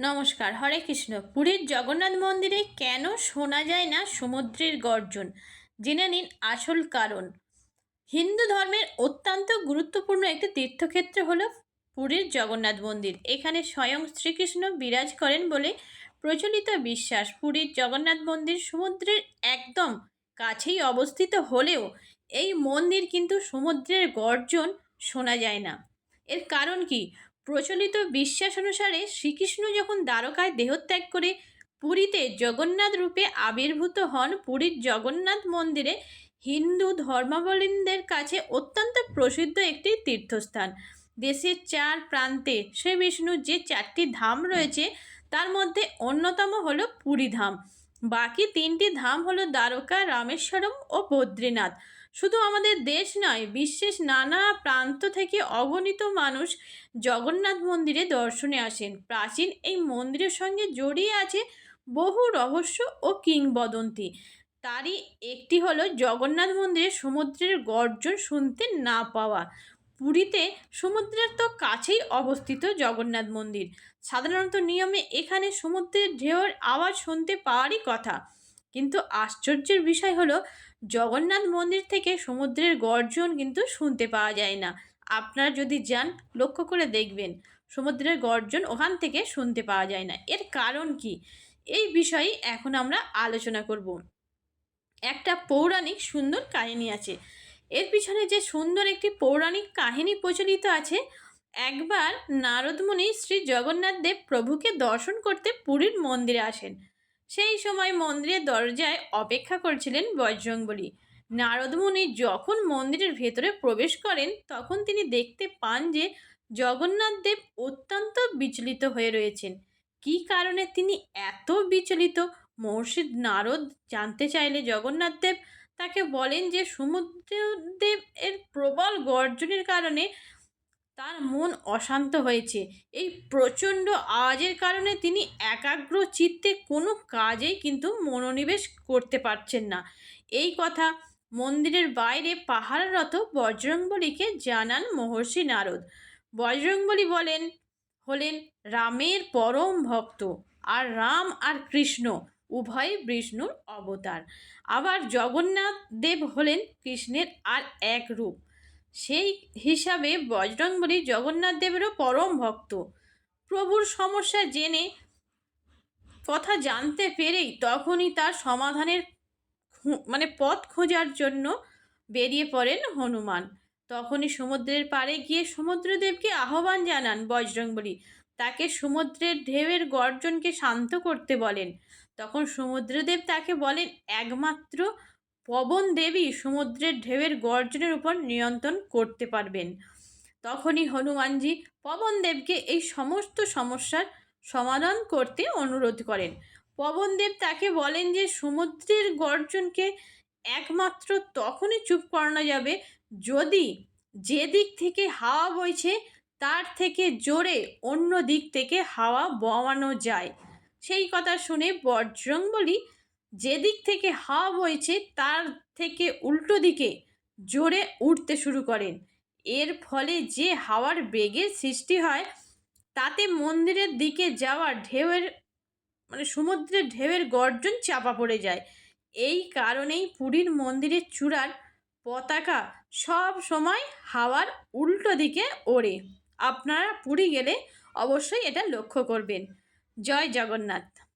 নমস্কার, হরে কৃষ্ণ। পুরীর জগন্নাথ মন্দিরে কেন শোনা যায় না সমুদ্রের গর্জন? জেনে নিন আসল কারণ। হিন্দু ধর্মের অত্যন্ত গুরুত্বপূর্ণ একটি তীর্থক্ষেত্র হলো পুরীর জগন্নাথ মন্দির। এখানে স্বয়ং শ্রীকৃষ্ণ বিরাজ করেন বলে প্রচলিত বিশ্বাস। পুরীর জগন্নাথ মন্দির সমুদ্রের একদম কাছেই অবস্থিত হলেও এই মন্দির কিন্তু সমুদ্রের গর্জন শোনা যায় না। এর কারণ কি? প্রচলিত বিশ্বাস অনুসারে শ্রীকৃষ্ণ যখন দ্বারকায় দেহত্যাগ করে পুরীতে জগন্নাথ রূপে আবির্ভূত হন, পুরীর জগন্নাথ মন্দিরে হিন্দু ধর্মাবলম্বীদের কাছে অত্যন্ত প্রসিদ্ধ একটি তীর্থস্থান। দেশের চার প্রান্তে শ্রী বিষ্ণুর যে চারটি ধাম রয়েছে, তার মধ্যে অন্যতম হলো পুরীধাম বাকি তিনটি ধাম হলো দ্বারকা, রামেশ্বরম ও বদ্রীনাথ। শুধু আমাদের দেশ নয়, বিশ্বের নানা প্রান্ত থেকে অগণিত মানুষ জগন্নাথ মন্দিরে দর্শনে আসেন। প্রাচীন এই মন্দিরের সঙ্গে জড়িয়ে আছে বহু রহস্য ও কিংবদন্তি। তারই একটি হলো জগন্নাথ মন্দিরে সমুদ্রের গর্জন শুনতে না পাওয়া। পুরীতে সমুদ্রের তো কাছেই অবস্থিত জগন্নাথ মন্দির। সাধারণত নিয়মে এখানে সমুদ্রের ঢেউয়ের আওয়াজ শুনতে পাওয়ারই কথা। কিন্তু আশ্চর্যের বিষয় হলো, জগন্নাথ মন্দির থেকে সমুদ্রের গর্জন কিন্তু শুনতে পাওয়া যায় না। আপনারা যদি যান, লক্ষ্য করে দেখবেন, সমুদ্রের গর্জন ওখান থেকে শুনতে পাওয়া যায় না। এর কারণ কি? এই বিষয়ে এখন আমরা আলোচনা করব। একটা পৌরাণিক সুন্দর কাহিনী আছে। এর পিছনে যে সুন্দর একটি পৌরাণিক কাহিনী প্রচলিত আছে, একবার নারদমুনি শ্রী জগন্নাথ দেব প্রভুকে দর্শন করতে পুরীর মন্দিরে আসেন। সেই সময় মন্দিরের দরজায় অপেক্ষা করছিলেন বজরংবলী। নারদমুনি যখন মন্দিরের ভেতরে প্রবেশ করেন, তখন তিনি দেখতে পান যে জগন্নাথ দেব অত্যন্ত বিচলিত হয়ে রয়েছেন। কী কারণে তিনি এত বিচলিত? মহর্ষি নারদ জানতে চাইলে জগন্নাথ দেব তাকে বলেন যে সমুদ্রদেব এর প্রবল গর্জনের কারণে তার মন অশান্ত হয়েছে। এই প্রচণ্ড আওয়াজের কারণে তিনি একাগ্র চিত্তে কোনো কাজেই কিন্তু মনোনিবেশ করতে পারছেন না। এই কথা মন্দিরের বাইরে পাহাড়রত বজরংবলীকে জানান মহর্ষি নারদ। বজরংবলী বলেন, হলেন রামের পরম ভক্ত আর রাম আর কৃষ্ণ, উভয় বিষ্ণুর অবতার। আবার জগন্নাথ দেব হলেন কৃষ্ণের আর এক রূপ। সেই হিসাবে বজরংবলী জগন্নাথ দেবেরও পরম ভক্ত। প্রভুর সমস্যা জেনে কথা জানতে পেরেই তখনই তার সমাধানের মানে পথ খোঁজার জন্য বেরিয়ে পড়েন হনুমান। তখনই সমুদ্রের পাড়ে গিয়ে সমুদ্রদেবকে আহ্বান জানান বজরংবলী। তাকে সমুদ্রের ঢেউয়ের গর্জনকে শান্ত করতে বলেন। তখন সমুদ্রদেব তাকে বলেন, একমাত্র পবন দেবী সমুদ্রের ঢেউয়ের গর্জনের উপর নিয়ন্ত্রণ করতে পারবেন। তখনই হনুমানজি পবনদেবকে এই সমস্ত সমস্যার সমাধান করতে অনুরোধ করেন। পবনদেব তাকে বলেন যে, সমুদ্রের গর্জনকে একমাত্র তখনই চুপ করানো যাবে যদি যে দিক থেকে হাওয়া বইছে, তার থেকে জোরে অন্য দিক থেকে হাওয়া বওয়ানো যায়। সেই কথা শুনে বজরংবলী যে দিক থেকে হাওয়া বইছে তার থেকে উল্টো দিকে জোরে উঠতে শুরু করেন। এর ফলে যে হাওয়ার বেগের সৃষ্টি হয়, তাতে মন্দিরের দিকে যাওয়া ঢেউয়ের মানে সমুদ্রের ঢেউয়ের গর্জন চাপা পড়ে যায়। এই কারণেই পুরীর মন্দিরের চূড়ার পতাকা সব সময় হাওয়ার উল্টো দিকে ওড়ে। আপনারা পুরী গেলে অবশ্যই এটা লক্ষ্য করবেন। জয় জগন্নাথ।